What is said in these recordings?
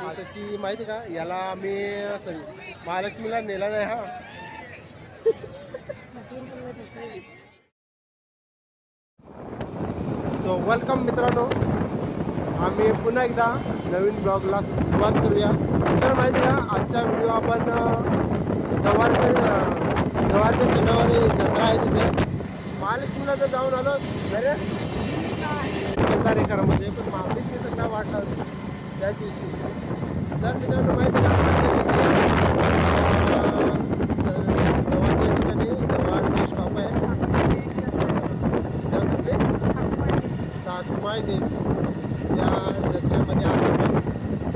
आणि तशी माहिती का? याला आम्ही सॉरी महालक्ष्मीला नेला नाही हा. सो वेलकम मित्रांनो. आम्ही पुन्हा एकदा नवीन ब्लॉगला सुरुवात करूया. तर माहिती का आजचा व्हिडिओ आपण अं, जव्हार अं, जव्हारच्या जत्रा आहे तिथे. महालक्ष्मीला तर जाऊन आलो बरे? केदारेकरामध्ये पण मागणीच मी सगळा वाटला त्या दिवशी. तर मित्रांनो माहिती त्या दिवशी अं, ठिकाणी स्टॉप आहे त्या कसले ताकमाय देवी त्या जत्रेमध्ये आपण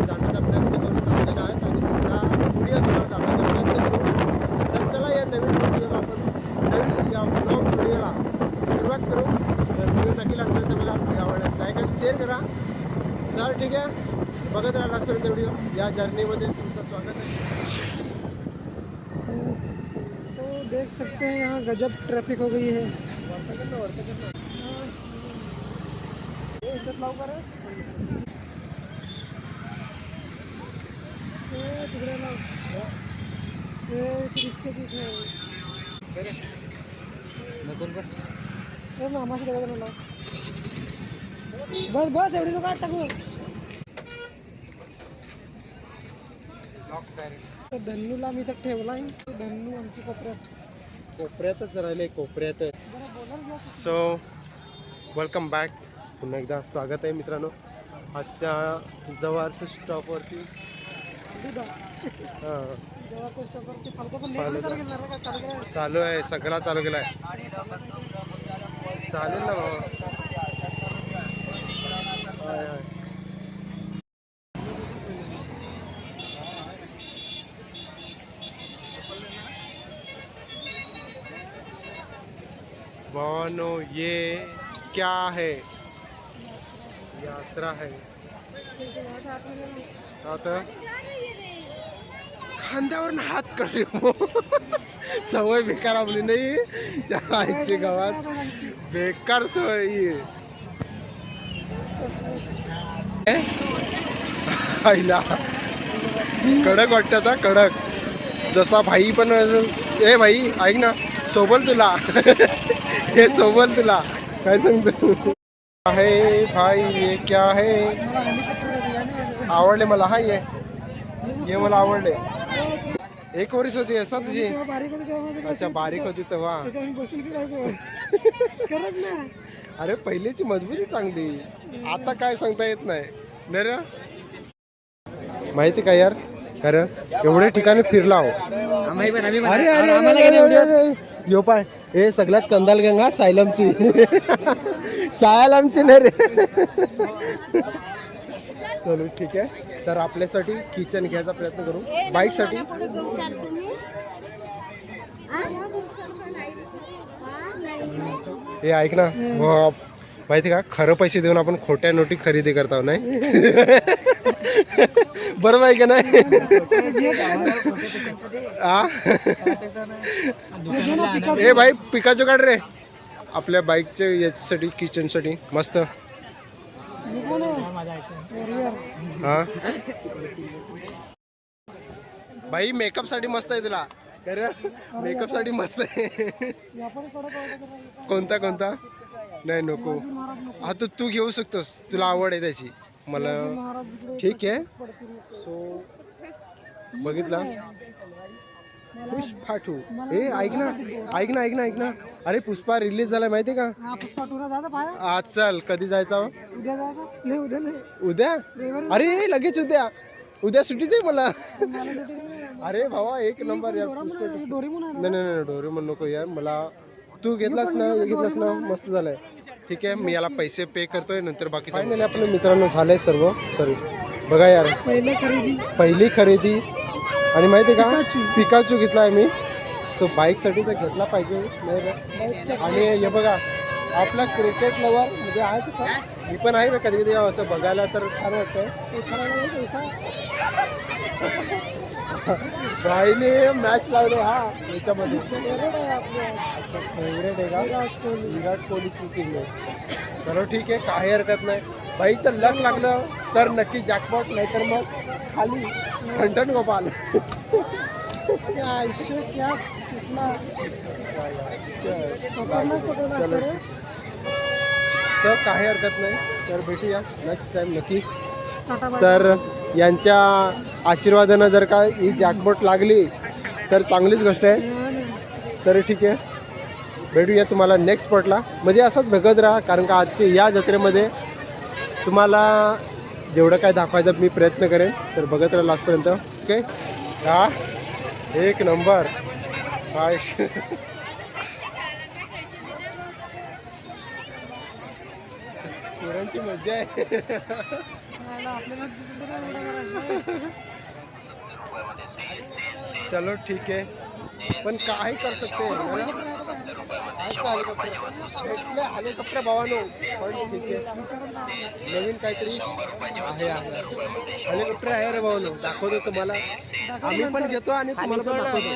जाण्याचा प्रयत्न करून आहे. आणि तुमचा व्हिडिओ तुम्हाला दाखवण्याचा प्रयत्न करू. तर चला या नवीन व्हिडिओला आपण नवीन या ब्लॉग व्हिडिओला सुरुवात करू. तर व्हिडिओ नक्की लागपर्यंत मला आवडल्यास लाईक आणि शेअर करा. तर ठीक आहे. बघत राहा लास्टपर्यंत व्हिडिओ या जर्नीमध्ये तुमचं स्वागत आहे तो देख सकते हैं यहाँ गजब ट्रैफिक हो गई है ये इज्जत लवकर आहे. ए, तिकडे लाव. ए, ती रिक्षा तिथे आहे. ए, मामाशी बघा लाव. बस बस एवढी लोक टाकू तर धन्नूला मी तर ठेवला आहे धन्नू आमची कोपऱ्यात. कोपऱ्यातच राहिले कोपऱ्यात. सो वेलकम बॅक पुन्हा एकदा स्वागत आहे मित्रांनो. आजच्या जवळच्या स्टॉपवरती. हां. चालू आहे. सगळा चालू केला आहे चालेल ना हाय, हाय. भावानो ये क्या है? यात्रा है। आहे, आता? खांद्यावरून हात कळले सवय बेकार आपली नाही. त्या आईची गावात बेकार सवय आईला. कडक वाटत आता कडक. जसा भाई पण ए भाई ऐक ना. सोबल तुला. हे सोबल तुला. काय सांगतो? आहे भाई ये क्या है? नाही. आवडले मला हा ये. ये मला आवडले. एक वरीस होती असा तुझी. अच्छा बारीक होती तेव्हा. अरे पहिलीची मजबुरी चांगली. आता काय सांगता येत नाही. रे माहिती का यार? खरं? एवढे ठिकाणी फिरला हो. अरे, अरे. यो पाय हे सगळ्यात कंदाल गंगा सायलमची. सायलमची नाही रे. चलो ठीक आहे. तर आपल्यासाठी किचन घ्यायचा प्रयत्न करू. बाईकसाठी. हे ऐक ना. माहिती का? खरं पैसे देऊन आपण खोट्या नोटी खरेदी करतो हो, नाही? बरोबर आहे का नाही? आ? ए भाई पिकाचो काढ रे. आपल्या बाईकच्या याच्यासाठी किचनसाठी. मस्त. हा? बाई मेकअपसाठी मस्त आहे तुला. मेकअपसाठी मस्त आहे. कोणता कोणता? नाही नको. हा तू तू घेऊ शकतोस. तुला आवड आहे त्याची. मला ठीक आहे. सो बघितला? पुष्पा टू ए ऐक ना ऐक ना ऐक ना ऐक ना. अरे पुष्पा रिलीज झालाय माहितीये का? हा आज चल कधी जायचा? हो? उद्या अरे लगेच उद्या. उद्या सुट्टीच आहे मला. अरे भावा एक नंबर यार पुष्पा. नाही नाही नाही डोरेमॉन नको यार. मला तू घेतलास ना हे घेतलास ना मस्त झालंय. ठीक आहे मी याला पैसे पे करतोय नंतर बाकी फायनली आपल्या मित्रांनो झालंय सर्व सॉरी बघा यार. पहिले खरेदी. पहिली खरेदी. आणि माहिती आहे का? पिकाचू. घेतलाय मी. सो बाईकसाठी तर घेतला पाहिजे. नाही. आणि हे बघा आपला क्रिकेट लवर म्हणजे आहे तसं मी पण आहे ना कधी कधी असं बघायला तर छान वाटतं. भाईने मॅच लावले हा याच्यामध्ये. फेवरेट आहे का? विराट कोहलीची टीम आहे. चलो ठीक आहे काही हरकत नाही. बाईचं लक लागलं तर नक्की जॅकपॉट नाहीतर मग खाली खंडन गोपाल. आयुष्य पकडणार चलो. तर काही हरकत नाही. तर भेटूया नेक्स्ट टाइम नक्की. तर यांच्या आशीर्वादानं जर का ही जॅकबोट लागली तर चांगलीच गोष्ट आहे. हा. तरी ठीक आहे. भेटूया तुम्हाला नेक्स्ट स्पॉटला म्हणजे असंच बघत राहा कारण का आजच्या या जत्रेमध्ये तुम्हाला जेवढं काय दाखवायचा मी प्रयत्न करेन तर बघत राहा लास्टपर्यंत ओके हा? एक नंबर हाय पोरांची मज्जा आहे. करायचं? चलो ठीक आहे. पण काय कर सकते भेटले हेलिकॉप्टर भावानो. पण ठीक आहे. नवीन काहीतरी आहे आहे. हेलिकॉप्टर आहे रे भावानो. दाखवतो तुम्हाला. आम्ही पण घेतो आणि तुम्हाला पण दाखवतो.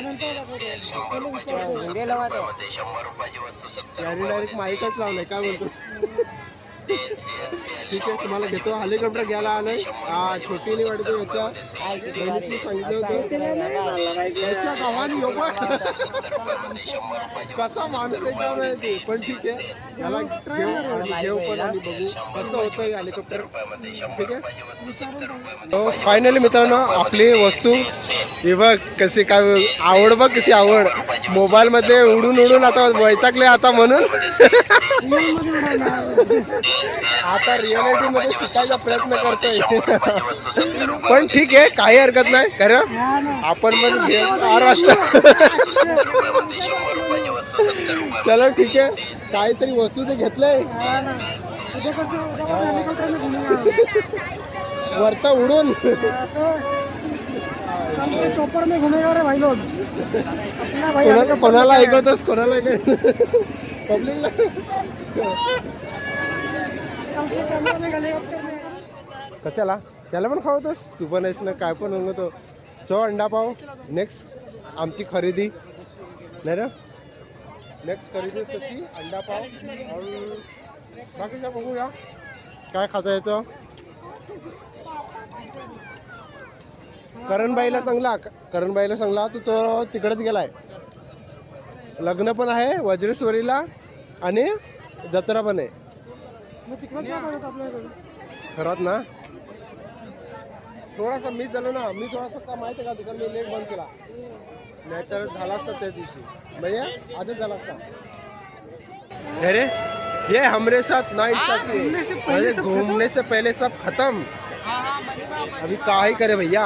डायरेक्ट माईकच लावलाय. काय yes, yes. ठीक आहे तुम्हाला घेतो. हेलिकॉप्टर घ्यायला आलोय. हा छोटीने वाटतं याच्या. बहिणीसनी सांगितलं होतं. याच्या गावाने यो कसा माणूस आहे काय माहिती. पण ठीक आहे. याला घेऊ पण आम्ही बघू. कसं होतं हेलिकॉप्टर ठीक आहे? हो, फायनली मित्रांनो आपली वस्तू. हे बघ कशी काय आवड बघ कशी आवड. मोबाईल मध्ये उडून उडून आता वैतागले आता म्हणून. आता रियालिटी मध्ये शिकायचा प्रयत्न करतोय. पण ठीक आहे काही हरकत नाही. खरं? हा. आपण पण चलो ठीक आहे. काहीतरी वस्तू ते घेतलंय. हा. वरता उडून. तो कम से चौपर में घूमेगा रे भाई लोग अपना भाई कोणाला. ऐकवतोस? कोणाला पब्लिकला कम से चौपर में हेलीकॉप्टर में कशाला? त्याला पण खावतोस? तू पण आहेस ना काय पण होतो सो अंडा पाव. नेक्स्ट आमची खरेदी. नाही ना? नेक्स्ट खरेदी तशी अंडा पाव. बाकीच्या बघूया. काय खाता येतं? करणबाईला सांगला. करणबाईला सांगला तर तो तिकडेच गेलाय. लग्न पण आहे वज्रेश्वरीला आणि जत्रा पण आहे. मग तिकडं आपल्याकडे? खरात ना? थोडासा मिस झालो ना मी थोडासा का माहिती का दुकान मी लेट बंद केला. नाहीतर झाला असता त्या दिवशी. भैया आजच झाला असता. अरे ये हमरे साथ ना घूमने से पहले अरे सब घूमने से पहले सब खत्म. अभी काही करे भैया?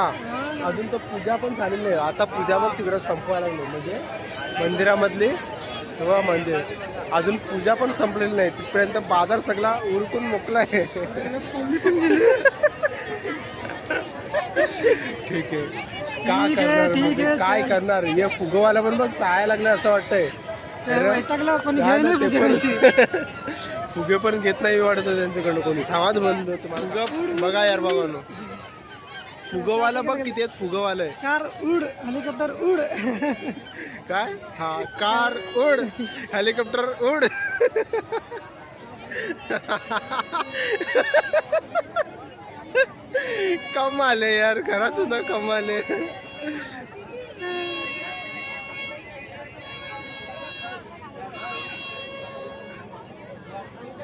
अजून तर पूजा पण झालेली नाही. आता पूजा पण तिकडं संपवायला लागली. म्हणजे मंदिरामधली तेव्हा मंदिर. अजून पूजा पण संपलेली नाही. तिथपर्यंत बाजार सगळा उरकून मोकला आहे. ठीक आहे. का करणार म्हणजे काय. करणार? हे फुगवाला पण बघ चाळायला लागलं असं वाटतंय. फुगे पण. घेत नाही वाटत त्यांच्याकडनं कोणी. थांबाच म्हणतो तुम्हाला. बघा यार बाबांनो. फुगवाला बघ किती आहेत फुगवालं कार उड हेलिकॉप्टर उड. काय? हा कार उड हेलिकॉप्टर उड. कमाल आहे यार खरा सुद्धा कमाल आहे.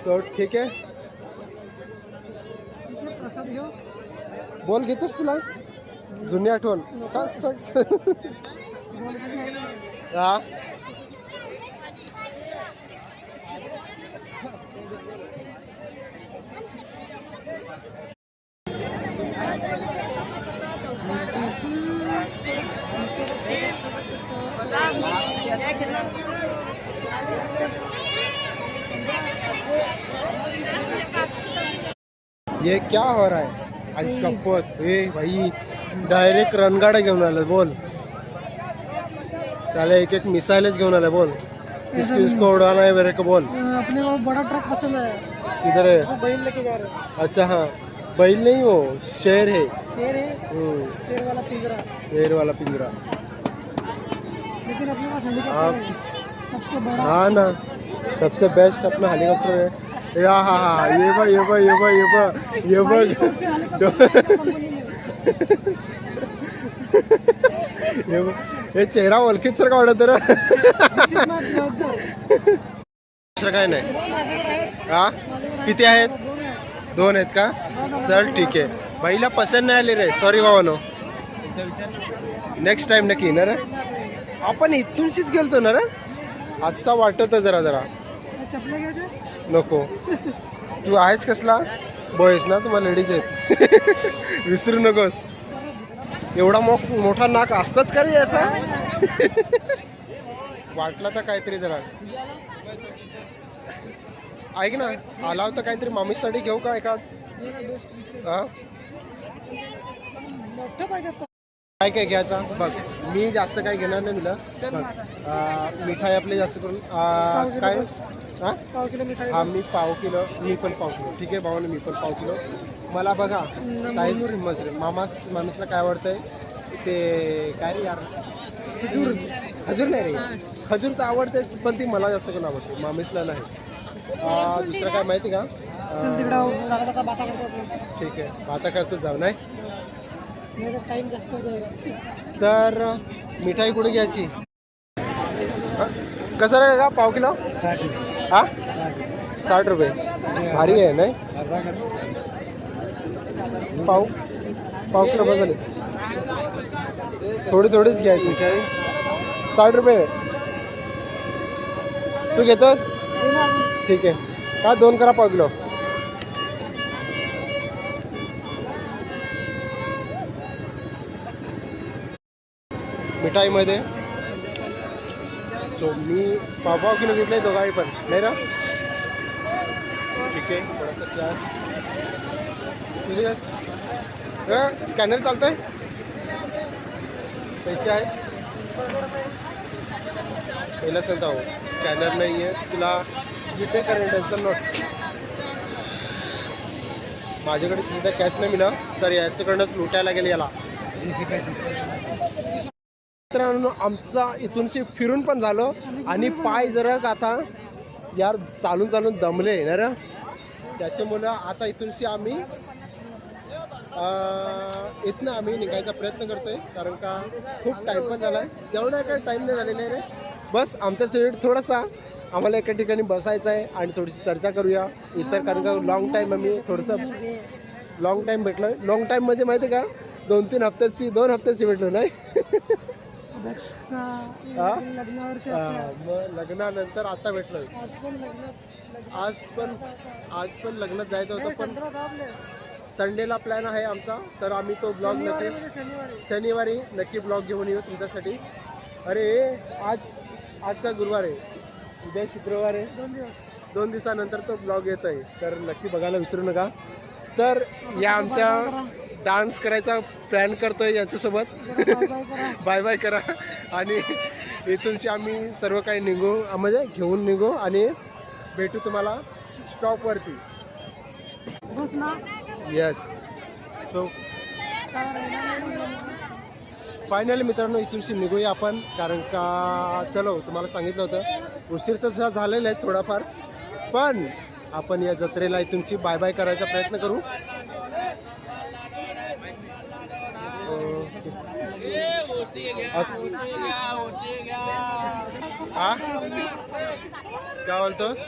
तो ठीक आहे. बोल घेतोस तुला? जुनी आठवण. ये क्या हो रहा है? आज शपथ ए भाई डायरेक्ट रणगाडा घेऊन आलं बोल. साले एक एक मिसाइलच घेऊन आलं बोल. इसको इसको उड़ाना है मेरे को बोल. अपने को बड़ा ट्रक पसंद है इधर है बैल लेके जा रहे हैं. अच्छा हाँ. बैल नहीं हो शेर है शेर है हम्म, शेर वाला पिंजरा. शेर वाला पिंजरा. लेकिन अपने पास हेलीकॉप्टर है. सबसे बड़ा हाँ ना. सबसे बेस्ट अपना हेलीकॉप्टर है. या हा हा. ये बघ ये बघ ये बघ ये बघ ये बघ. हे हे चेहरा ओळखीत सर का वाटत रे. दुसरं काय नाही. हा? किती आहेत? दोन आहेत का? चल ठीक आहे. बाईला पसंत नाही आली रे. सॉरी बाबानो नेक्स्ट टाइम नक्की ना रे? आपण इथूनशीच गेलतो ना रे? असं वाटत जरा जरा. नको. तू आहेस कसला? बॉयस ना तुम्हाला लेडीज आहेत. विसरू नकोस. एवढा मो मोठा नाक असताच का रे याचा? वाटला तर काहीतरी जरा. ऐक ना आला होता काहीतरी मामीसाठी घेऊ का एखाद? हा? काय काय घ्यायचा? बघ मी जास्त काय घेणार नाही तुला. मिठाई आपली जास्त करून. काय? हा? पाव किलो मिठाई हा मी पाव किलो मी पण पाव किलो. ठीक आहे भावाने मी पण पाव किलो. मला बघा काहीच रे मामास माणूसला काय आवडतंय? ते काय रे यार? खजूर. खजूर नाही रे. खजूर तर आवडतेच पण ती मला जास्त करून आवडते. मामीसला नाही. दुसरं काय माहिती का? चल अं, तिकडं लागत आता बाता करतो आपण. ठीक आहे आता करतो जाऊ नाही. नाही तर टाइम जास्त जाईल तर मिठाई कुठे घ्यायची? हा? कसं रे का पाव किलो? हा? साठ रुपये. भारी आहे नाही? पाव पाव किलो बस झाले थोडी थोडीच घ्यायची. काय साठ रुपये. तू घेतोस? ठीक आहे. का दोन करा पाव किलो? मिठाईमध्ये सो मी पावपाव किलो घेतले दोघांनी पण. नाही ना? ठीक आहे. थोडासा काय? स्कॅनर चालतंय? पैसे आहेत पहिला सांगता हो स्कॅनर नाही आहे तुला जीपे करेन टेन्शन नोट. माझ्याकडे सुद्धा कॅश नाही मिळालं तर याच्याकडनंच लुटायला गेले याला. मित्रांनो आमचा इथूनशी फिरून पण झालो. आणि पाय जरा आता यार चालून चालून दमले येणार त्याच्यामुळं आता इथूनशी आम्ही इथनं आम्ही निघायचा प्रयत्न करतोय. कारण का खूप टाईम पण झाला आहे एवढा काय टाईम नाही झालेला आहे रे. बस आमचा चेड थोडासा आम्हाला एका ठिकाणी बसायचं आहे आणि थोडीशी चर्चा करूया. इतर कारण का लॉंग टाईम आम्ही थोडंसं लॉंग टाईम भेटलो लॉंग टाईम म्हणजे माहिती आहे का? दोन तीन हप्त्याची दोन हप्त्याची भेटलो नाही. हा? हा, मग लग्नानंतर आता भेटलोय. आज पण आज पण आज पण लग्नात जायचं होतं पण संडेला प्लॅन आहे आमचा तर आम्ही तो ब्लॉग नक्की शनिवारी. शनिवारी नक्की ब्लॉग घेऊन येऊ तुमच्यासाठी. अरे आज आज का गुरुवार आहे? उद्या शुक्रवार आहे. दोन दिवसानंतर तो ब्लॉग येत आहे तर नक्की बघायला विसरू नका. तर या आमच्या डान्स करायचा प्लॅन करतोय यांच्यासोबत. बाय बाय करा. बाय बाय करा आणि इथूनशी आम्ही सर्व काही निघू म्हणजे घेऊन निघू आणि भेटू तुम्हाला स्टॉपवरती येस सो फायनली मित्रांनो इथूनशी निघूया आपण कारण का चलो तुम्हाला सांगितलं होतं. उशीर तर झालेला आहे थोडाफार. पण आपण या जत्रेला इथूनशी बाय बाय करायचा प्रयत्न करू ओके. अक्स- हा? काय बोलतोस?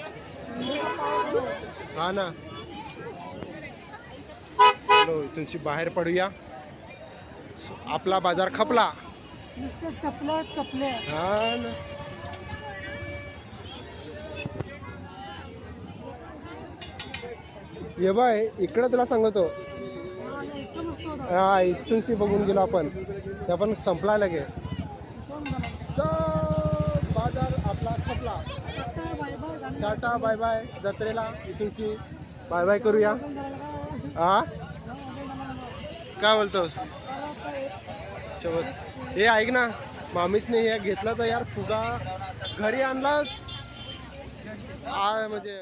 हा ना. इथूनशी बाहेर पडूया. आपला बाजार खपला. हा ना. ये बाय इकडं तुला सांगतो. हा इथूनशी बघून गेलो आपण. ते पण संपला लगे. बाजार आपला खपला. Tata bye bye. जत्रेला इथूनशी बाय बाय करूया. हा? काय बोलतोस? शेवट. हे ऐक ना मामीसने हे घेतला तर यार फुगा घरी आणला. आ म्हणजे